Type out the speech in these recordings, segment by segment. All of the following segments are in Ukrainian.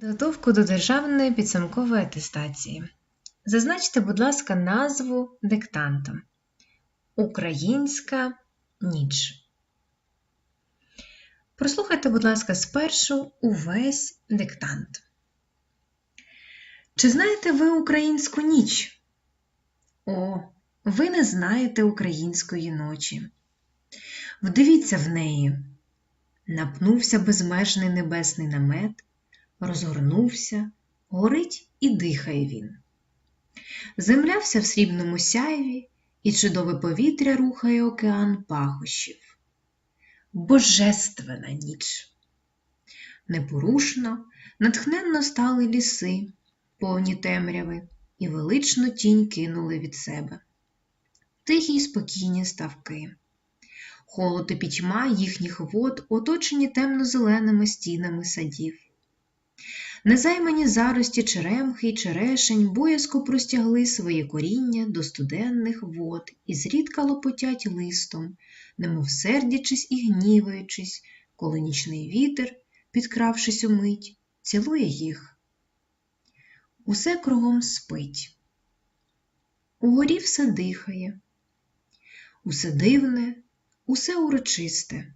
Підготовку до державної підсумкової атестації. Зазначте, будь ласка, назву диктанту. Українська ніч. Прослухайте, будь ласка, спершу увесь диктант. Чи знаєте ви українську ніч? О, ви не знаєте української ночі. Вдивіться в неї. Напнувся безмежний небесний намет, розгорнувся, горить і дихає він. Земля вся в срібному сяйві, і чудове повітря рухає океан пахощів. Божественна ніч. Непорушно, натхненно стали ліси, повні темряви, і величну тінь кинули від себе. Тихі й спокійні ставки. Холод і пітьма їхніх вод оточені темно-зеленими стінами садів. Незаймані зарості черемхи й черешень боязко простягли своє коріння до студенних вод і зрідка лопотять листом, немов сердячись і гніваючись, коли нічний вітер, підкравшись умить, цілує їх. Усе кругом спить. Угорі все дихає, усе дивне, усе урочисте.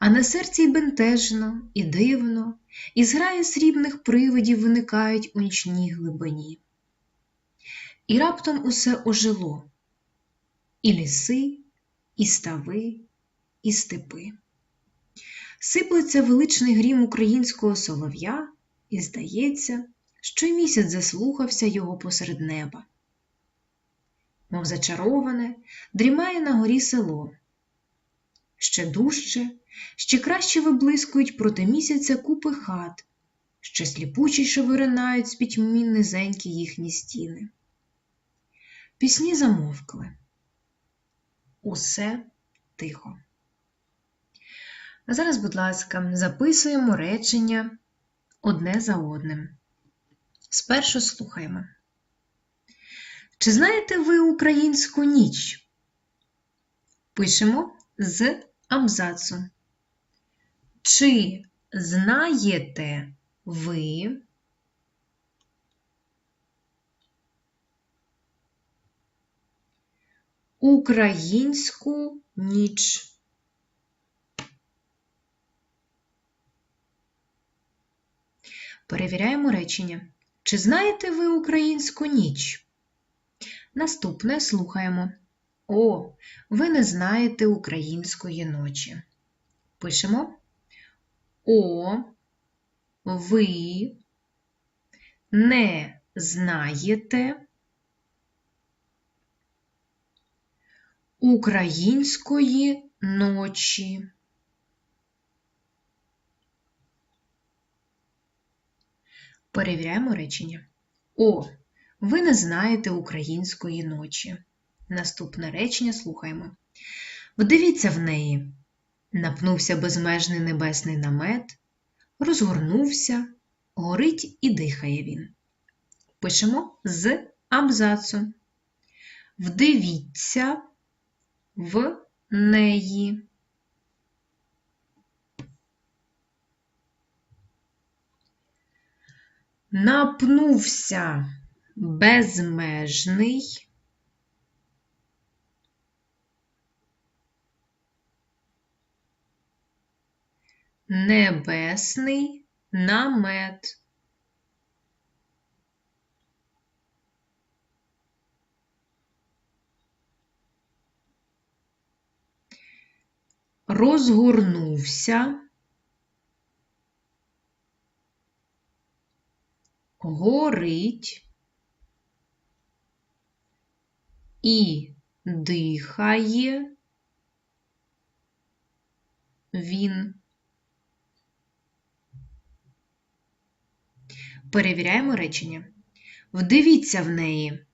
А на серці й бентежно, і дивно, і зграє срібних привидів виникають у нічній глибині. І раптом усе ожило і ліси, і стави, і степи. Сиплеться величний грім українського солов'я, і здається, що й місяць заслухався його посеред неба. Мов зачароване, дрімає на горі село. Ще дужче, ще краще виблискують проти місяця купи хат, ще сліпучіше виринають з пітьмі низенькі їхні стіни. Пісні замовкли. Усе тихо. А зараз, будь ласка, записуємо речення одне за одним. Спершу слухаємо. Чи знаєте ви українську ніч? Пишемо з абзацу. Чи знаєте ви українську ніч? Перевіряємо речення. Чи знаєте ви українську ніч? Наступне слухаємо. О, ви не знаєте української ночі. Пишемо О, ви не знаєте української ночі. Перевіряємо речення. О, ви не знаєте української ночі. Наступне речення слухаємо. Вдивіться в неї. Напнувся безмежний небесний намет, розгорнувся, горить і дихає він. Пишемо з абзацу. Вдивіться в неї. Напнувся безмежний. Небесний намет. Розгорнувся. Горить і дихає він. Перевіряємо речення. Вдивіться в неї.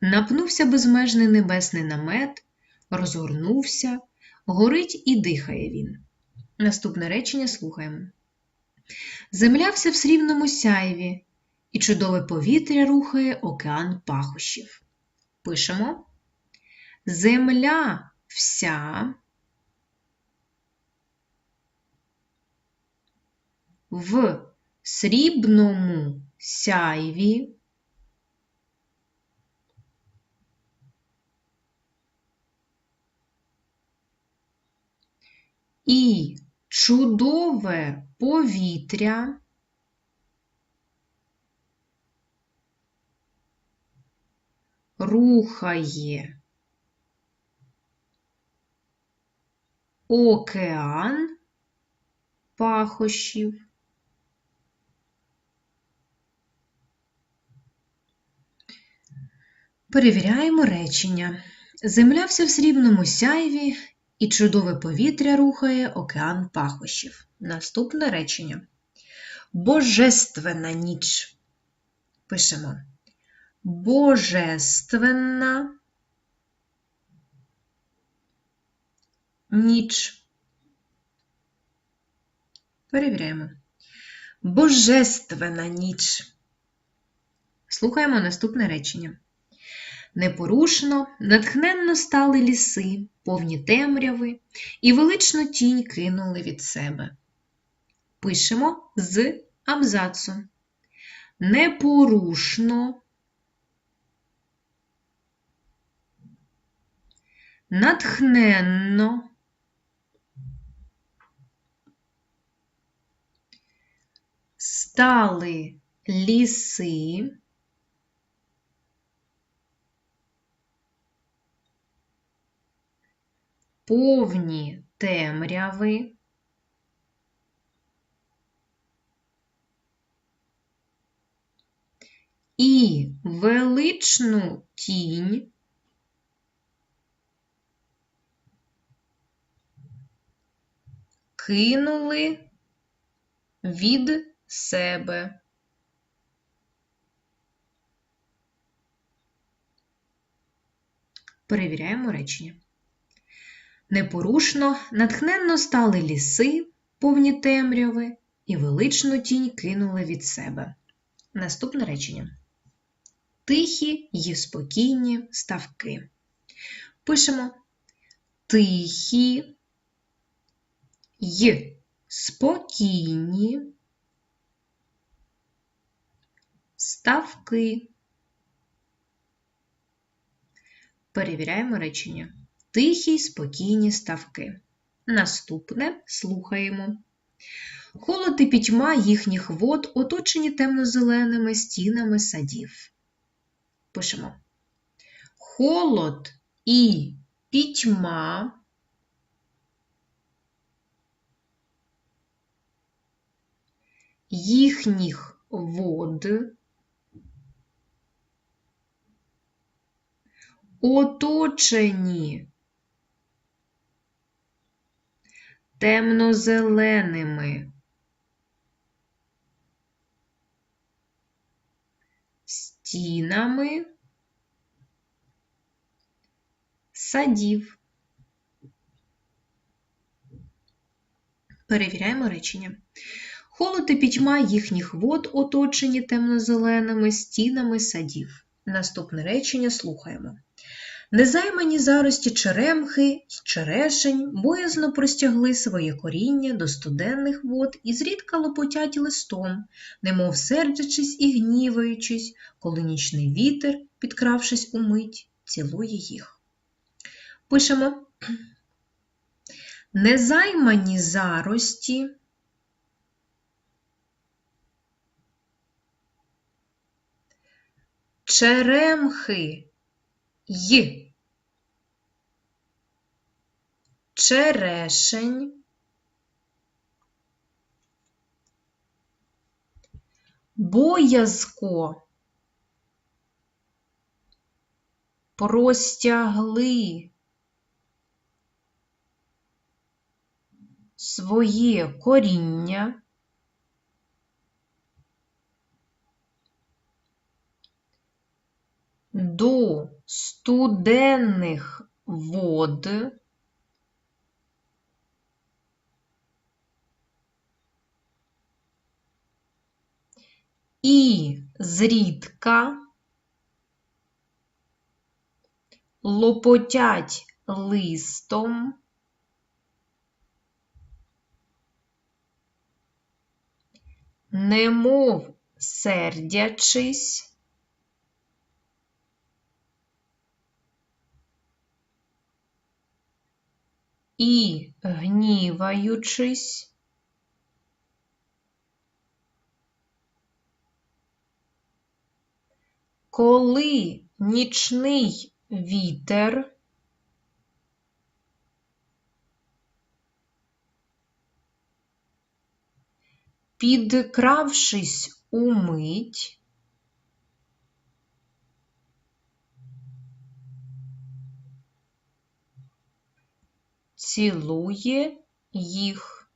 Напнувся безмежний небесний намет, розгорнувся, горить і дихає він. Наступне речення слухаємо. Земля вся в срібному сяйві, і чудове повітря рухає океан пахощів. Пишемо. Земля вся в срібному сяйві. І чудове повітря рухає океан пахощів. Перевіряємо речення. Земля вся в срібному сяйві і чудове повітря рухає океан пахощів. Наступне речення. Божественна ніч. Пишемо. Божественна ніч. Перевіряємо. Божественна ніч. Слухаємо наступне речення. Непорушно, натхненно стали ліси, повні темряви, і велично тінь кинули від себе. Пишемо з абзацу. Непорушно, натхненно, стали ліси, повні темряви, і величну тінь кинули від себе. Перевіряємо речення. Непорушно, натхненно стали ліси, повні темряви, і величну тінь кинули від себе. Наступне речення. Тихі й спокійні ставки. Пишемо тихі й спокійні ставки. Перевіряємо речення. Тихі й спокійні ставки. Наступне слухаємо. Холод і пітьма їхніх вод оточені темно-зеленими стінами садів. Пишемо. Холод і пітьма їхніх вод оточені темно-зеленими стінами садів. Перевіряємо речення. Холод і пітьма їхніх вод оточені темно-зеленими стінами садів. Наступне речення слухаємо. Незаймані зарості черемхи й черешень боязно простягли своє коріння до студенних вод і зрідка лопотять листом, немов сердячись і гніваючись, коли нічний вітер, підкравшись умить, цілує їх. Пишемо незаймані зарості. Черемхи й. Черешень, боязко. Простягли своє коріння до студенних вод. І зрідка лопотять листом. Немов сердячись, і гніваючись, коли нічний вітер підкравшись умить, цілує їх.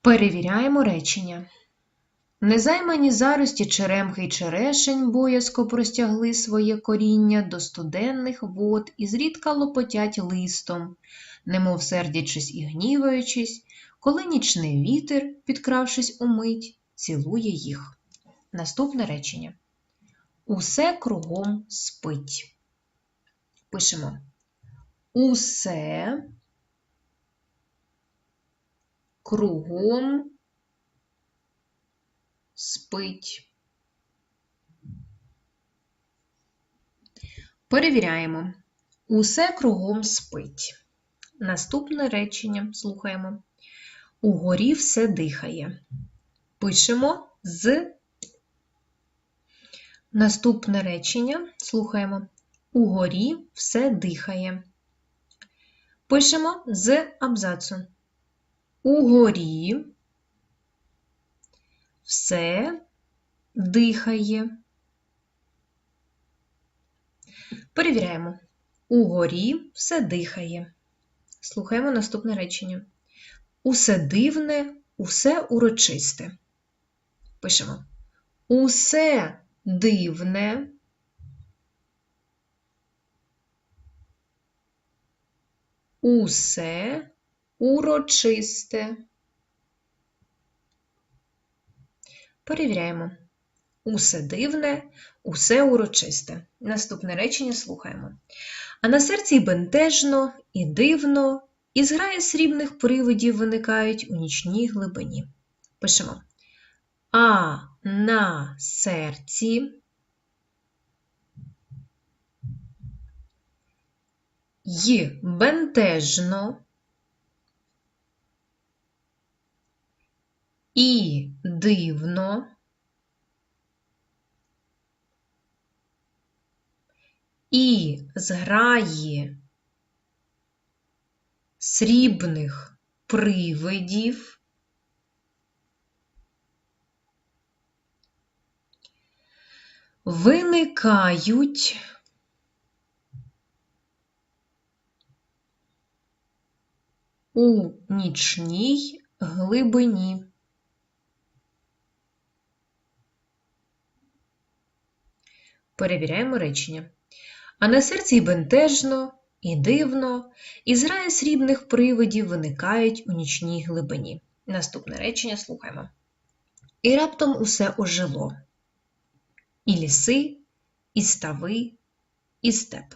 Перевіряємо речення. Незаймані зарості черемхи й черешень боязко простягли своє коріння до студенних вод і зрідка лопотять листом, немов сердячись і гніваючись, коли нічний вітер, підкравшись умить, цілує їх. Наступне речення. Усе кругом спить. Пишемо. Усе кругом спить. Перевіряємо. Усе кругом спить. Наступне речення слухаємо. Угорі все дихає. Пишемо з. Наступне речення слухаємо. Угорі все дихає. Пишемо з абзацу. Угорі все дихає. Перевіряємо. Угорі все дихає. Слухаємо наступне речення. Усе дивне, усе урочисте. Пишемо. Усе дивне. Усе урочисте. Перевіряємо. Усе дивне, усе урочисте. Наступне речення слухаємо. А на серці бентежно, і дивно, і зграє срібних привидів виникають у нічній глибині. Пишемо. А на серці. Й бентежно, і дивно, і зграє срібних привидів. Виникають у нічній глибині. Перевіряємо речення. А на серці й бентежно, і дивно, і зграє срібних привидів виникають у нічній глибині. Наступне речення слухаємо. І раптом усе ожило. І ліси, і стави, і степ.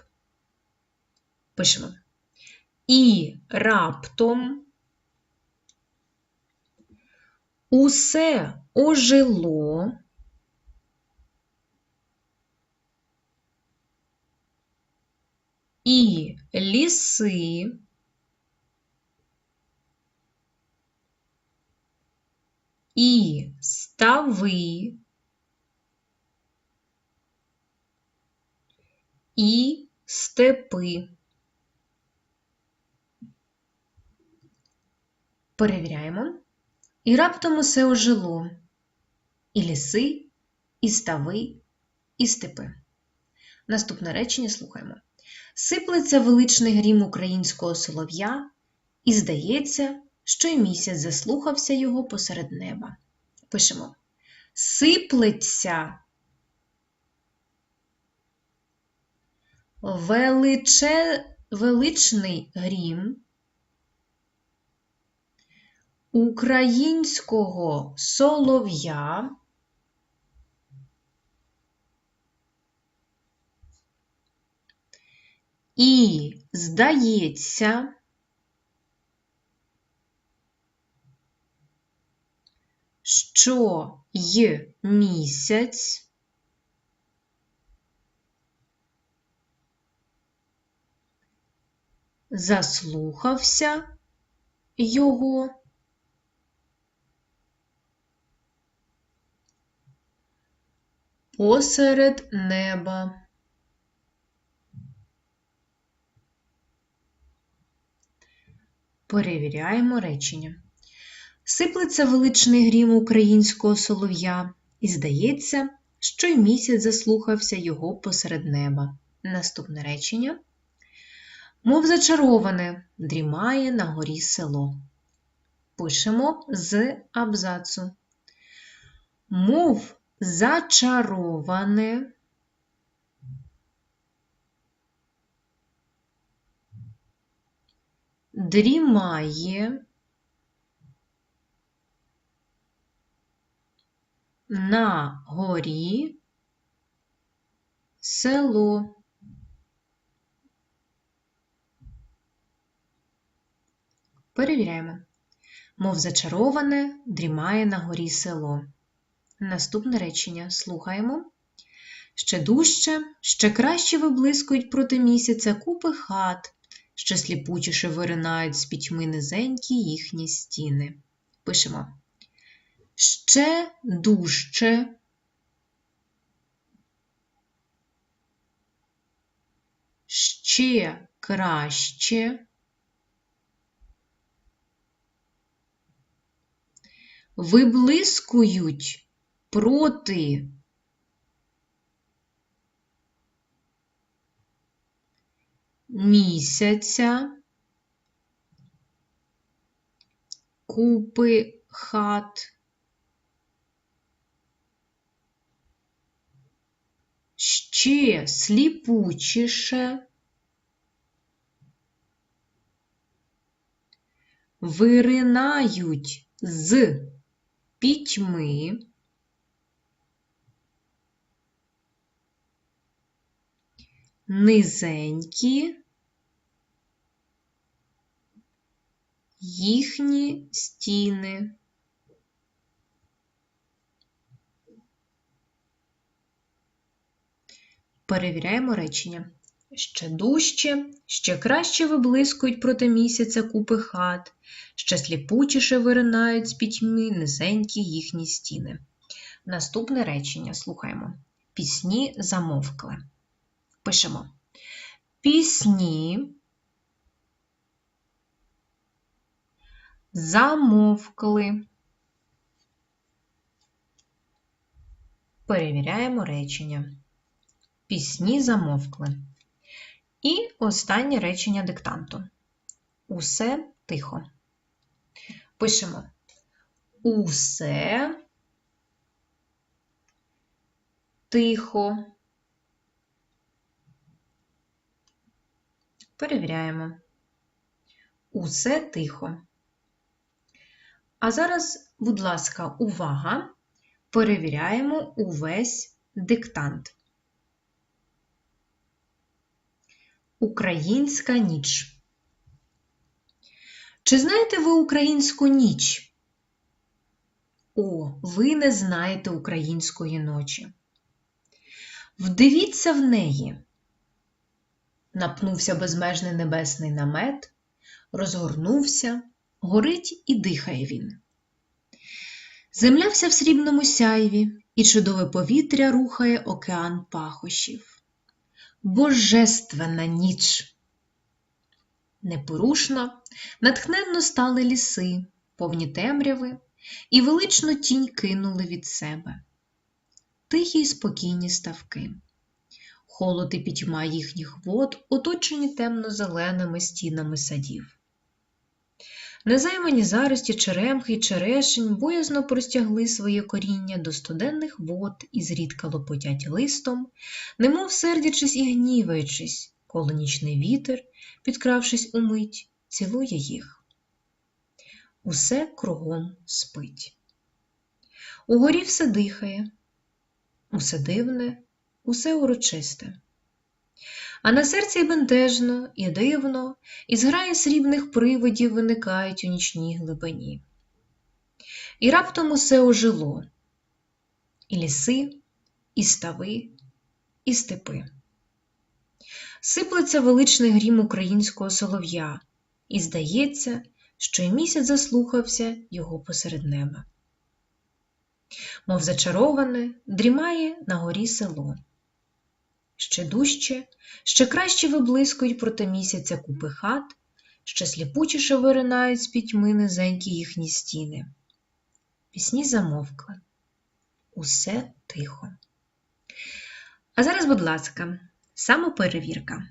Пишемо. І раптом усе ожило. і ліси, і стави, і степи. Перевіряємо. І раптом усе ожило. І ліси, і стави, і степи. Наступне речення слухаємо. Сиплеться величний грім українського солов'я, і здається, що й місяць заслухався його посеред неба. Пишемо Сиплеться величе, величний грім українського солов'я. І, здається, що й місяць заслухався його посеред неба. Перевіряємо речення. Сиплеться величний грім українського солов'я, і здається, що й місяць заслухався його посеред неба. Наступне речення. Мов зачароване, дрімає на горі село. Пишемо з абзацу. Мов зачароване. Дрімає на горі село. Перевіряємо. Мов зачароване, дрімає на горі село. Наступне речення слухаємо. Ще дужче, ще краще виблискують проти місяця купи хат, ще сліпучіше виринають з пітьми низенькі їхні стіни. Пишемо. Ще дужче. Ще краще. Виблискують проти. Місяця, купи хат, ще сліпучіше, виринають з пітьми, низенькі їхні стіни. Перевіряємо речення. Ще дужче, ще краще виблискують проти місяця купи хат, ще сліпучіше виринають з пітьми низенькі їхні стіни. Наступне речення слухаємо. Пісні замовкли. Пишемо. Пісні замовкли. Перевіряємо речення. Пісні замовкли. І останнє речення диктанту. Усе тихо. Пишемо усе тихо. Перевіряємо. Усе тихо. А зараз, будь ласка, увага! Перевіряємо увесь диктант. Українська ніч. Чи знаєте ви українську ніч? О, ви не знаєте української ночі. Вдивіться в неї. Напнувся безмежний небесний намет, розгорнувся, горить і дихає він. Земля вся в срібному сяйві, і чудове повітря рухає океан пахощів. Божественна ніч! Непорушно, натхненно стали ліси, повні темряви, і величну тінь кинули від себе. Тихі й спокійні ставки. Холод і пітьма їхніх вод оточені темно-зеленими стінами садів. Незаймані зарості черемхи й черешень боязно простягли своє коріння до студенних вод і зрідка лопотять листом, немов сердячись і гніваючись, коли нічний вітер, підкравшись умить, цілує їх. Усе кругом спить. Угорі все дихає, усе дивне, усе урочисте. А на серці бентежно, і дивно, і зграє срібних привидів виникають у нічній глибині. І раптом усе ожило. І ліси, і стави, і степи. Сиплеться величний грім українського солов'я, і здається, що й місяць заслухався його посеред неба. Мов зачароване, дрімає на горі село. Ще дужче, ще краще виблискують проти місяця купи хат, ще сліпучіше виринають з пітьми низенькі їхні стіни. Пісні замовкли. Усе тихо. А зараз, будь ласка, самоперевірка.